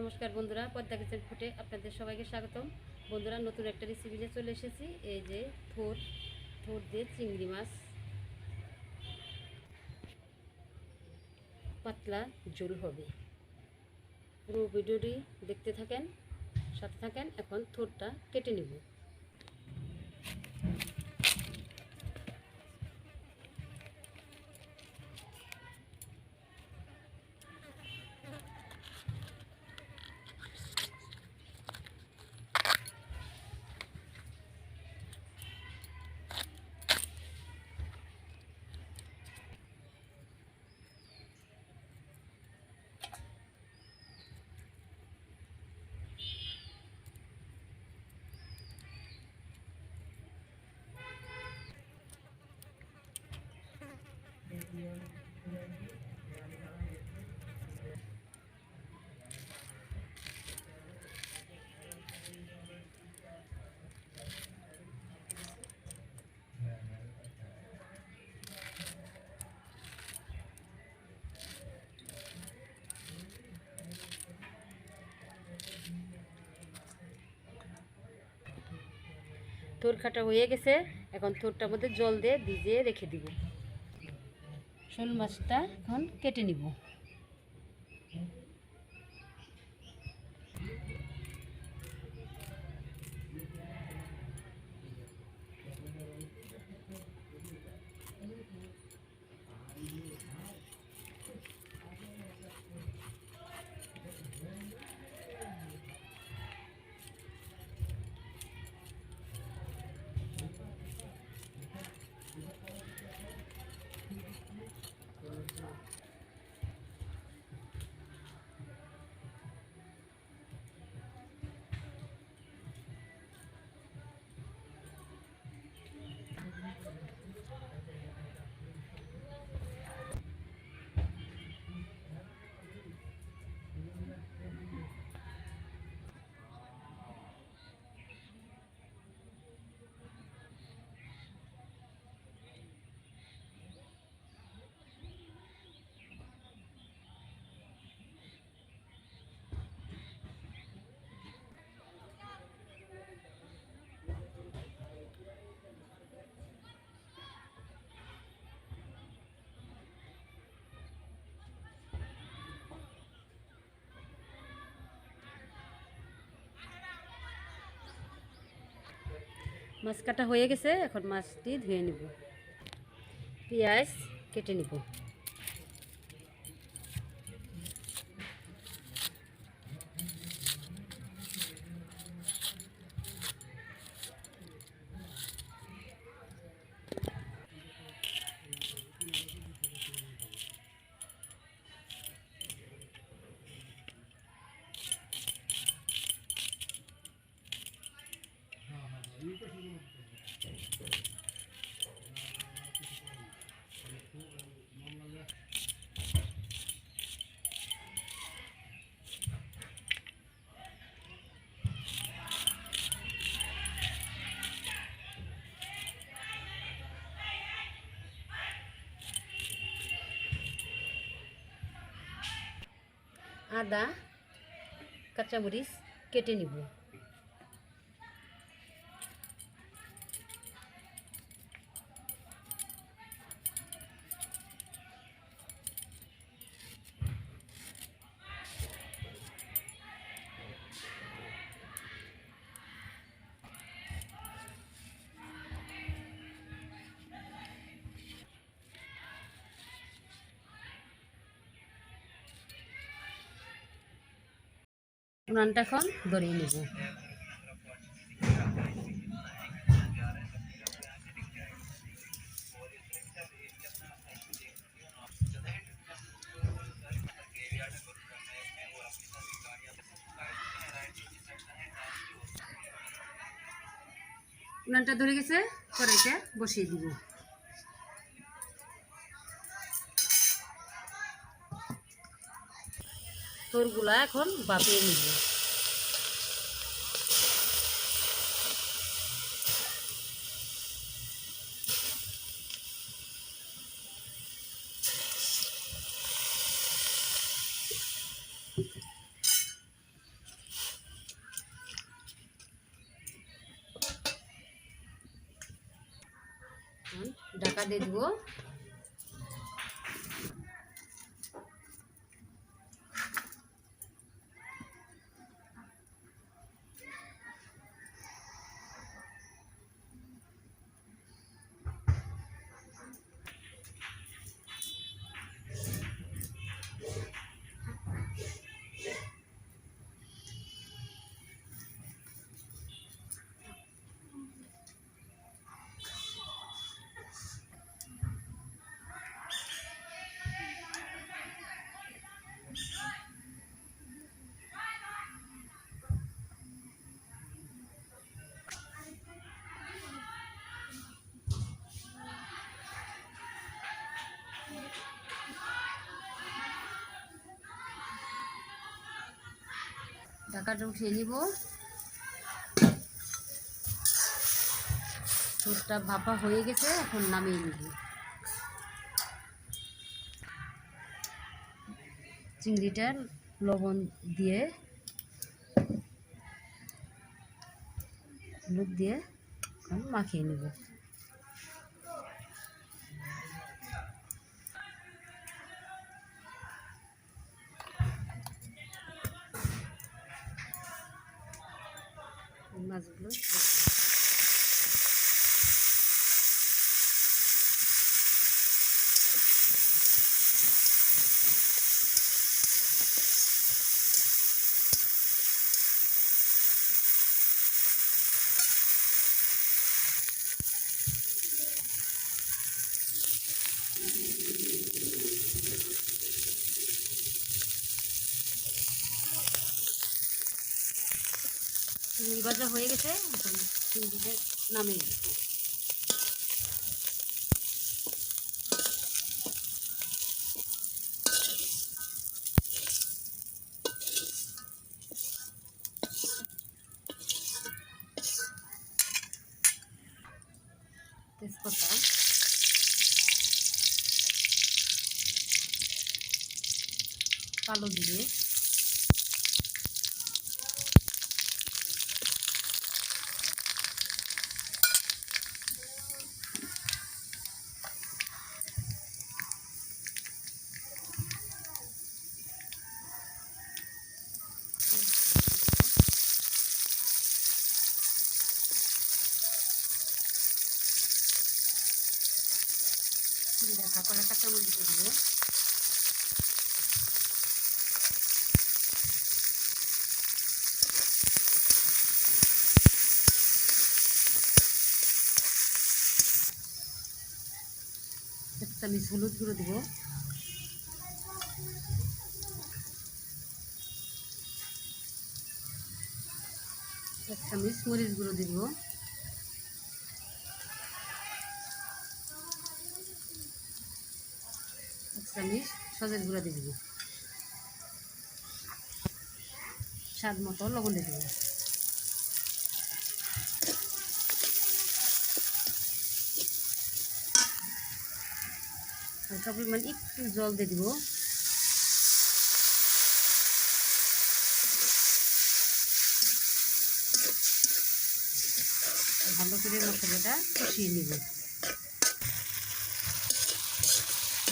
নমস্কার বন্ধুরা, পদ্মা কিচেন ফুটে আপনাদের সবাইকে স্বাগতম। বন্ধুরা, নতুন একটা রেসিপি নিয়ে চলে এসেছি, এই যে থোর থোর দিয়ে চিংড়ি মাছ। পাতলা জোল হবে। পুরো ভিডিওটি দেখতে থাকেন, সাথে থাকেন, এখন থোরটা কেটে নেব। থোর খাটা হয়ে গেছে এখন থোরটার মধ্যে জল দিয়ে ভিজিয়ে রেখে দিব। শোল মাছটা এখন কেটে নিব। মাছ কাটা হয়ে গেছে এখন মাছটি ধুয়ে নিব। পেঁয়াজ কেটে নিব। আদা কাঁচামরিচ কেটে নিব। উনানটা এখন ধরিয়ে নেব। উনানটা ধরে গেছে কড়াইটা বসিয়ে দিব। এঁচড়গুলা এখন বাপিয়ে নিব। ঢাকা দিয়ে দিব। ঢাকাটা উঠিয়ে নিব। ঠোঁটটা ভাপা হয়ে গেছে, এখন নামিয়ে নিব। চিংড়িটার লবণ দিয়ে, হলুদ দিয়ে মাখিয়ে নেব। মাছগুলো ভাজা হয়ে গেছে এখন নামিয়ে দেব। তেজপাতা কালো জিরা কাপড় কাঁচামরিচ দিয়ে দিব এক চামচ হলুদ গুঁড়ো দিব। এক চামচ মরিচ গুঁড়ো দিব। এক চামচ সজের গুঁড়া দিয়ে দিব। স্বাদ মতো লবণ দিয়ে দিব। হালকা পরিমাণ একটু জল দিয়ে দিব। ভালো করে মশলাটা কষিয়ে নিব।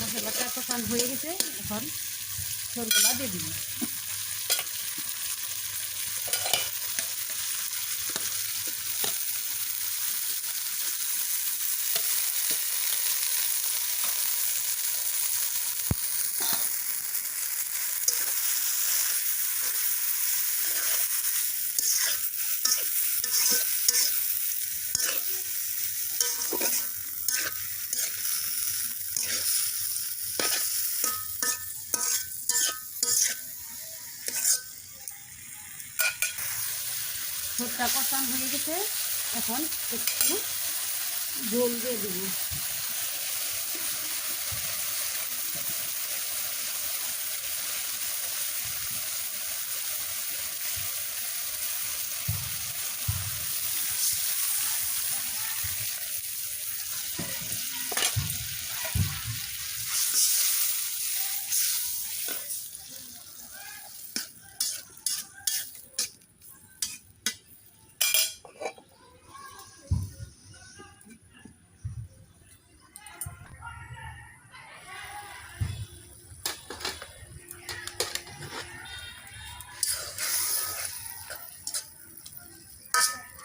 মশলাটা কষান হয়ে গেছে, এখন ঝোলগুলা দিয়ে দিব। কষান হয়ে গেছে। এখন একটু জল দিয়ে দিব।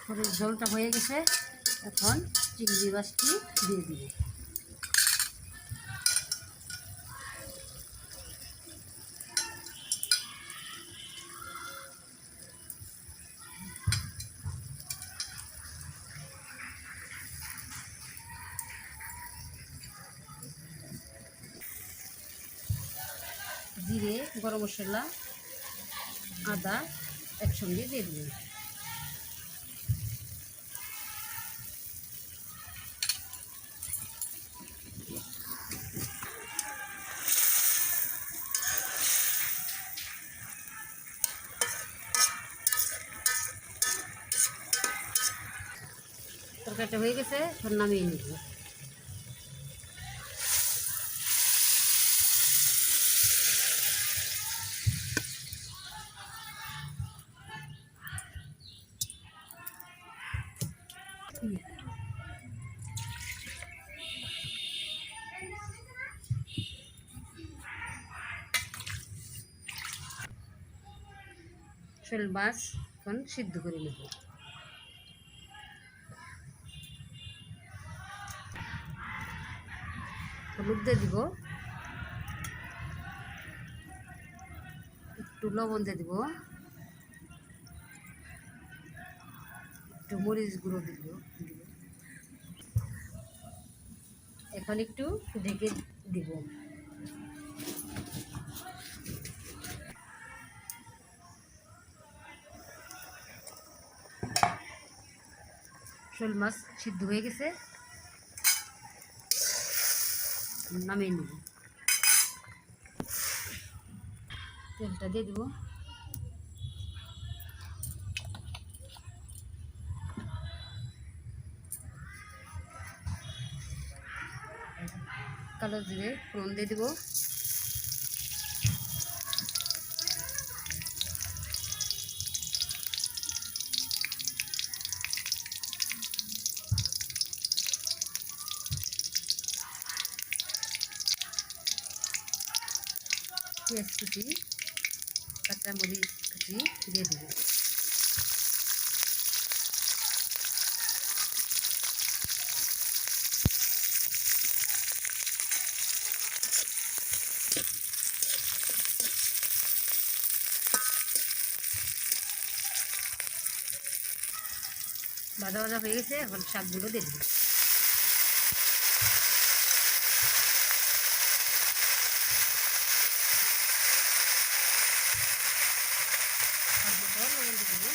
করে ঝোলটা হয়ে গেছে। এখন চিংড়ি মাছটি দিয়ে দিব। জিরে, গরম মশলা, আদা একসঙ্গে দিয়ে দিবেন তরকারিটা হয়ে গেছে এখন নামিয়ে নিব। শোল এখন সিদ্ধ করে নেব। হলুদ দিয়ে দিব। একটু লবণ দিয়ে দিব। একটু মরিচ গুঁড়ো দিব। এখন একটু ঢেকে দিব। শোল মাছ সিদ্ধ হয়ে গেছে। নামিয়ে নেব। তেলটা দিয়ে দেবো। কালো জিরে ফোড়ন দিয়ে দিব। পেঁয়াজ কুচি কাঁচামরিচ কুচি দিয়ে দেবো। ভাজা ভাজা হয়ে গেছে এখন শাকগুলো দিয়ে দেবো শাকগুলো লবণ দিয়ে দেবো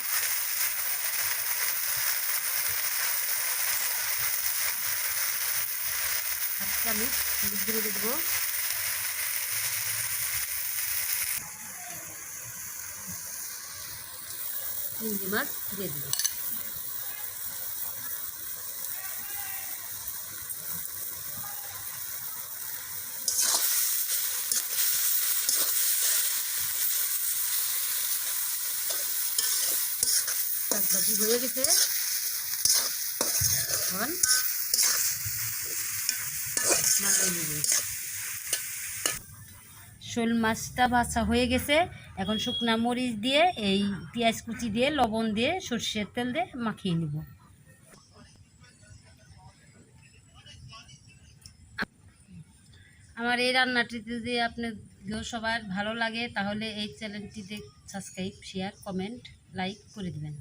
হাফ চামচ গুঁড়ো চিংড়ি মাছ দিয়ে দেবো। হয়ে গেছে এখন নামিয়ে নিব। শোল মাছটা বাছা হয়ে গেছে। এখন শুকনা মরিচ দিয়ে, এই পেঁয়াজ কুচি দিয়ে, লবণ দিয়ে, সর্ষের তেল দিয়ে মাখিয়ে নিব। আমার এই রান্নাটি যদি আপনার সবার ভালো লাগে, তাহলে এই চ্যানেলটিতে সাবস্ক্রাইব শেয়ার কমেন্ট লাইক করে দেবেন।